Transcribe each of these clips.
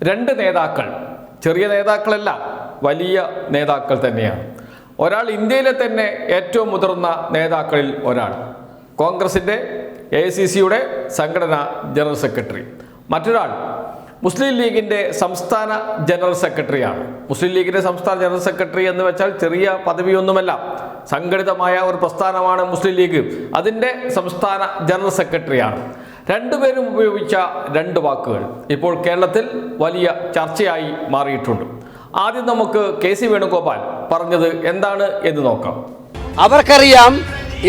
രണ്ട് നേതാക്കൾ ചെറിയ നേതാക്കളല്ല വലിയ നേതാക്കൾ തന്നെയാണ്. ഒരാൾ ഇന്ത്യയിലെ തന്നെ ഏറ്റവും മുതിർന്ന നേതാക്കളിൽ ഒരാൾ. കോൺഗ്രസിന്റെ എ സി സിയുടെ സംഘടനാ ജനറൽ സെക്രട്ടറി. മറ്റൊരാൾ മുസ്ലിം ലീഗിന്റെ സംസ്ഥാന ജനറൽ സെക്രട്ടറിയാണ്. മുസ്ലിം ലീഗിന്റെ സംസ്ഥാന ജനറൽ സെക്രട്ടറി എന്ന് വെച്ചാൽ ചെറിയ പദവിയൊന്നുമല്ല സംഘടിതമായ ഒരു പ്രസ്ഥാനമാണ് മുസ്ലിം ലീഗ്. അതിന്റെ സംസ്ഥാന ജനറൽ സെക്രട്ടറിയാണ്. രണ്ടുപേരും ഉപയോഗിച്ച രണ്ട് വാക്കുകൾ ഇപ്പോൾ കേരളത്തിൽ വലിയ ചർച്ചയായി മാറിയിട്ടുണ്ട്. ആദ്യം നമുക്ക് കെ സി വേണുഗോപാൽ പറഞ്ഞത് എന്താണ് എന്ന് നോക്കാം. അവർക്കറിയാം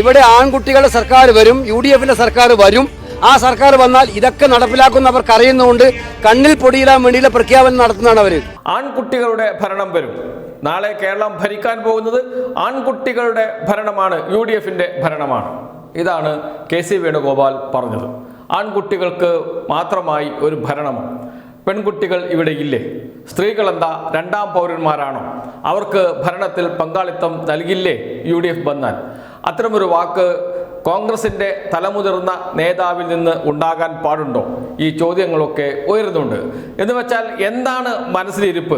ഇവിടെ ആൺകുട്ടികളുടെ സർക്കാർ വരും യു ഡി എഫിന്റെ സർക്കാർ വരും. ആ സർക്കാർ വന്നാൽ ഇതൊക്കെ നടപ്പിലാക്കുന്ന അവർക്ക് അറിയുന്നതുകൊണ്ട് കണ്ണിൽ പൊടിയിടാൻ വേണ്ടിയുള്ള പ്രഖ്യാപനം നടത്തുന്നതാണ് അവർ ആൺകുട്ടികളുടെ ഭരണം വരും. നാളെ കേരളം ഭരിക്കാൻ പോകുന്നത് ആൺകുട്ടികളുടെ ഭരണമാണ് യു ഡി എഫിന്റെ ഭരണമാണ്. ഇതാണ് കെ സി വേണുഗോപാൽ പറഞ്ഞത്. ആൺകുട്ടികൾക്ക് മാത്രമായി ഒരു ഭരണം. പെൺകുട്ടികൾ ഇവിടെ ഇല്ലേ? സ്ത്രീകൾ എന്താ രണ്ടാം പൗരന്മാരാണോ? അവർക്ക് ഭരണത്തിൽ പങ്കാളിത്തം നൽകില്ലേ? യു ഡി എഫ് വന്നാൽ. അത്തരമൊരു വാക്ക് കോൺഗ്രസിന്റെ തലമുതിർന്ന നേതാവിൽ നിന്ന് ഉണ്ടാകാൻ പാടുണ്ടോ? ഈ ചോദ്യങ്ങളൊക്കെ ഉയരുന്നുണ്ട്. എന്ന് വെച്ചാൽ എന്താണ് മനസ്സിലിരിപ്പ്?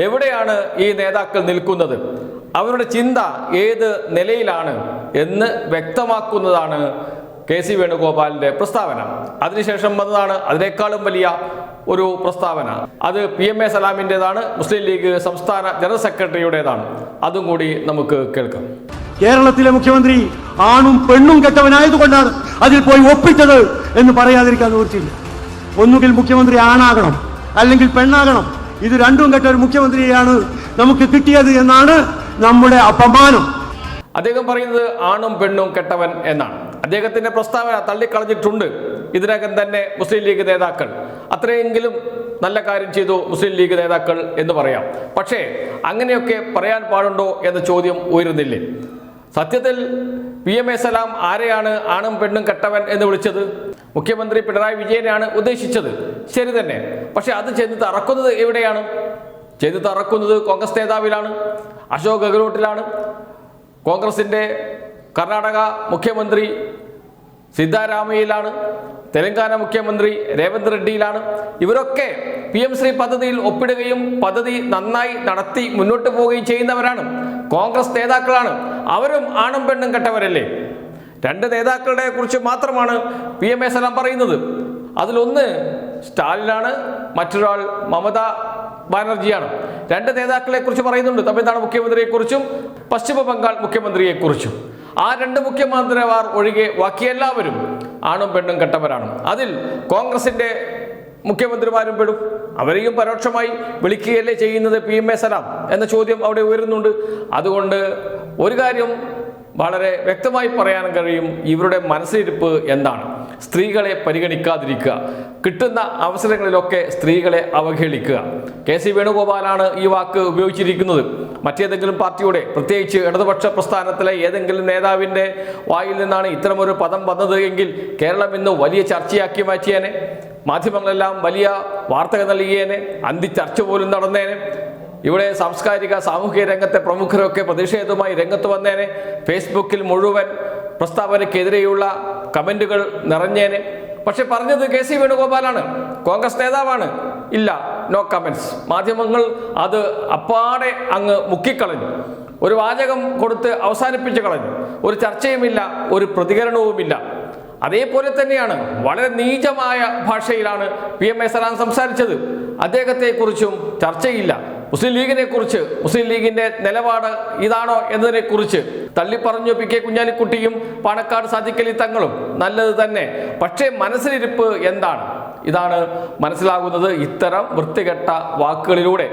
എവിടെയാണ് ഈ നേതാക്കൾ നിൽക്കുന്നത്? അവരുടെ ചിന്ത ഏത് നിലയിലാണ് എന്ന് വ്യക്തമാക്കുന്നതാണ് കെ സി വേണുഗോപാലിന്റെ പ്രസ്താവന. അതിനുശേഷം വന്നതാണ് അതിനേക്കാളും വലിയ ഒരു പ്രസ്താവന. അത് പി എം എ സലാമിന്റെതാണ് മുസ്ലിം ലീഗ് സംസ്ഥാന ജനറൽ സെക്രട്ടറിയുടേതാണ്. അതും കൂടി നമുക്ക് കേൾക്കാം. കേരളത്തിലെ മുഖ്യമന്ത്രി ആണും പെണ്ണും കെട്ടവനായതുകൊണ്ടാണ് അതിൽ പോയി ഒപ്പിച്ചത് എന്ന് പറയാതിരിക്കാൻ നിവൃത്തിയില്ല. ഒന്നുകിൽ മുഖ്യമന്ത്രി ആണാകണം അല്ലെങ്കിൽ പെണ്ണാകണം. ഇത് രണ്ടും കെട്ട ഒരു മുഖ്യമന്ത്രിയാണ് നമുക്ക് കിട്ടിയത് എന്നാണ് നമ്മുടെ അപമാനം. അദ്ദേഹം പറയുന്നത് ആണും പെണ്ണും കെട്ടവൻ എന്നാണ്. അദ്ദേഹത്തിന്റെ പ്രസ്താവന തള്ളിക്കളഞ്ഞിട്ടുണ്ട്. ഇതിനകം തന്നെ മുസ്ലിം ലീഗ് നേതാക്കൾ. അത്രയെങ്കിലും നല്ല കാര്യം ചെയ്തു മുസ്ലിം ലീഗ് നേതാക്കൾ എന്ന് പറയാം. പക്ഷേ അങ്ങനെയൊക്കെ പറയാൻ പാടുണ്ടോ എന്ന ചോദ്യം ഉയരുന്നില്ലേ? സത്യത്തിൽ പി എം എ സലാം ആരെയാണ് ആണും പെണ്ണും കെട്ടവൻ എന്ന് വിളിച്ചത്? മുഖ്യമന്ത്രി പിണറായി വിജയനെയാണ് ഉദ്ദേശിച്ചത്. ശരി തന്നെ. പക്ഷെ അത് ചെന്ന് തറക്കുന്നത് എവിടെയാണ്? ചെയ്ത് തറക്കുന്നത് കോൺഗ്രസ് നേതാവിലാണ്. അശോക് ഗെഹ്ലോട്ടിലാണ്. കോൺഗ്രസിന്റെ കർണാടക മുഖ്യമന്ത്രി സിദ്ധാരാമയ്യയിലാണ് തെലങ്കാന മുഖ്യമന്ത്രി രേവന്ത് റെഡ്ഡിയിലാണ്. ഇവരൊക്കെ പി എം ശ്രീ പദ്ധതിയിൽ ഒപ്പിടുകയും പദ്ധതി നന്നായി നടത്തി മുന്നോട്ട് പോവുകയും ചെയ്യുന്നവരാണ്. കോൺഗ്രസ് നേതാക്കളാണ്. അവരും ആണും പെണ്ണും കെട്ടവരല്ലേ? രണ്ട് നേതാക്കളുടെ കുറിച്ച് മാത്രമാണ് പി എം എ സലാം പറയുന്നത്. അതിലൊന്ന് സ്റ്റാലിനാണ് മറ്റൊരാൾ മമത ബാനർജിയാണ്. രണ്ട് നേതാക്കളെ കുറിച്ച് പറയുന്നുണ്ട്. തമിഴ്നാട് മുഖ്യമന്ത്രിയെക്കുറിച്ചും പശ്ചിമ ബംഗാൾ മുഖ്യമന്ത്രിയെക്കുറിച്ചും. ആ രണ്ട് മുഖ്യമന്ത്രിമാർ ഒഴികെ ബാക്കി എല്ലാവരും ആണും പെണ്ണും കെട്ടവരാണ്. അതിൽ കോൺഗ്രസിന്റെ മുഖ്യമന്ത്രിമാരും പെടും. അവരെയും പരോക്ഷമായി വിളിക്കുകയല്ലേ ചെയ്യുന്നത് പി എം എ സലാം എന്ന ചോദ്യം അവിടെ ഉയരുന്നുണ്ട്. അതുകൊണ്ട് ഒരു കാര്യം വളരെ വ്യക്തമായി പറയാൻ കഴിയും. ഇവരുടെ മനസ്സിലിരിപ്പ് എന്താണ്? സ്ത്രീകളെ പരിഗണിക്കാതിരിക്കുക. കിട്ടുന്ന അവസരങ്ങളിലൊക്കെ സ്ത്രീകളെ അവഹേളിക്കുക. കെ സി വേണുഗോപാലാണ് ഈ വാക്ക് ഉപയോഗിച്ചിരിക്കുന്നത്. മറ്റേതെങ്കിലും പാർട്ടിയുടെ പ്രത്യേകിച്ച് ഇടതുപക്ഷ പ്രസ്ഥാനത്തിലെ ഏതെങ്കിലും നേതാവിന്റെ വായിൽ നിന്നാണ് ഇത്തരമൊരു പദം വന്നത് എങ്കിൽ കേരളം ഇന്ന് വലിയ ചർച്ചയാക്കി മാറ്റിയേനെ. മാധ്യമങ്ങളെല്ലാം വലിയ വാർത്തകൾ നൽകിയേനെ. അന്തി ചർച്ച പോലും നടന്നേനെ. ഇവിടെ സാംസ്കാരിക സാമൂഹിക രംഗത്തെ പ്രമുഖരൊക്കെ പ്രതിഷേധവുമായി രംഗത്ത് വന്നേനെ. ഫേസ്ബുക്കിൽ മുഴുവൻ പ്രസ്താവനയ്ക്കെതിരെയുള്ള കമന്റുകൾ നിറഞ്ഞേനെ. പക്ഷെ പറഞ്ഞത് കെ സി വേണുഗോപാലാണ്. കോൺഗ്രസ് നേതാവാണ്. ഇല്ല നോ കമൻസ് മാധ്യമങ്ങൾ അത് അപ്പാടെ അങ്ങ് മുക്കിക്കളഞ്ഞു. ഒരു വാചകം കൊടുത്ത് അവസാനിപ്പിച്ചു കളഞ്ഞു. ഒരു ചർച്ചയുമില്ല ഒരു പ്രതികരണവുമില്ല. അതേപോലെ തന്നെയാണ് വളരെ നീചമായ ഭാഷയിലാണ് പി എം എസ് സംസാരിച്ചത്. അദ്ദേഹത്തെക്കുറിച്ചും ചർച്ചയില്ല. മുസ്ലിം ലീഗിനെ കുറിച്ച് മുസ്ലിം ലീഗിന്റെ നിലപാട് ഇതാണോ എന്നതിനെ കുറിച്ച് തള്ളിപ്പറഞ്ഞു പി കെ കുഞ്ഞാലിക്കുട്ടിയും പാണക്കാട് സാദിക്കലി തങ്ങളും നല്ലത് തന്നെ. പക്ഷേ മനസ്സിലിരിപ്പ് എന്താണ്? ഇതാണ് മനസ്സിലാകുന്നത് ഇത്തരം വൃത്തികെട്ട വാക്കുകളിലൂടെ.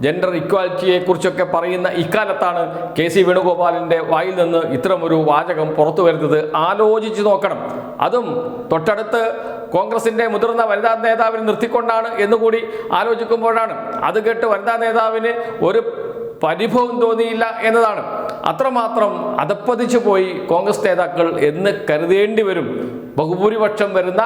ജെൻഡർ ഇക്വാലിറ്റിയെ കുറിച്ചൊക്കെ പറയുന്ന ഇക്കാലത്താണ് കെ സി വേണുഗോപാലിന്റെ വായിൽ നിന്ന് ഇത്തരമൊരു വാചകം പുറത്തു വരുന്നത്. ആലോചിച്ച് നോക്കണം. അതും തൊട്ടടുത്ത് കോൺഗ്രസിന്റെ മുതിർന്ന വനിതാ നേതാവിനെ നിർത്തിക്കൊണ്ടാണ് എന്നുകൂടി ആലോചിക്കുമ്പോഴാണ് അത് കേട്ട് വനിതാ നേതാവിന് ഒരു പരിഭവം തോന്നിയില്ല എന്നതാണ്. അത്രമാത്രം അതപ്പതിച്ചു പോയി കോൺഗ്രസ് നേതാക്കൾ എന്ന് കരുതേണ്ടി വരും. ബഹുഭൂരിപക്ഷം വരുന്ന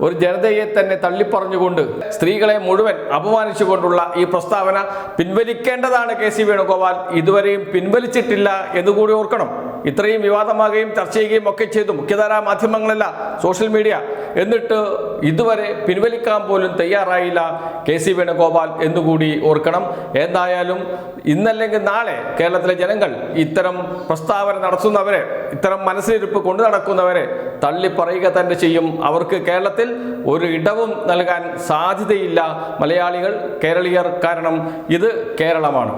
ഒരു ജനതയെ തന്നെ തള്ളിപ്പറഞ്ഞുകൊണ്ട് സ്ത്രീകളെ മുഴുവൻ അപമാനിച്ചുകൊണ്ടുള്ള ഈ പ്രസ്താവന പിൻവലിക്കേണ്ടതാണ് കെ സി വേണുഗോപാൽ. ഇതുവരെയും പിൻവലിച്ചിട്ടില്ല എന്നുകൂടി ഓർക്കണം. ഇത്രയും വിവാദമാകുകയും ചർച്ച ചെയ്യുകയും ഒക്കെ ചെയ്തു. മുഖ്യധാരാ മാധ്യമങ്ങളല്ല സോഷ്യൽ മീഡിയ. എന്നിട്ട് ഇതുവരെ പിൻവലിക്കാൻ പോലും തയ്യാറായില്ല കെ സി വേണുഗോപാൽ എന്നുകൂടി ഓർക്കണം. എന്തായാലും ഇന്നല്ലെങ്കിൽ നാളെ കേരളത്തിലെ ജനങ്ങൾ ഇത്തരം പ്രസ്താവന നടത്തുന്നവരെ ഇത്തരം മനസ്സിലിരിപ്പ് കൊണ്ടു നടക്കുന്നവരെ തള്ളിപ്പറയുക തന്നെ ചെയ്യും. അവർക്ക് കേരളത്തിൽ ഒരു ഇടവും നൽകാൻ സാധ്യതയില്ല മലയാളികൾ കേരളീയർ. കാരണം ഇത് കേരളമാണ്.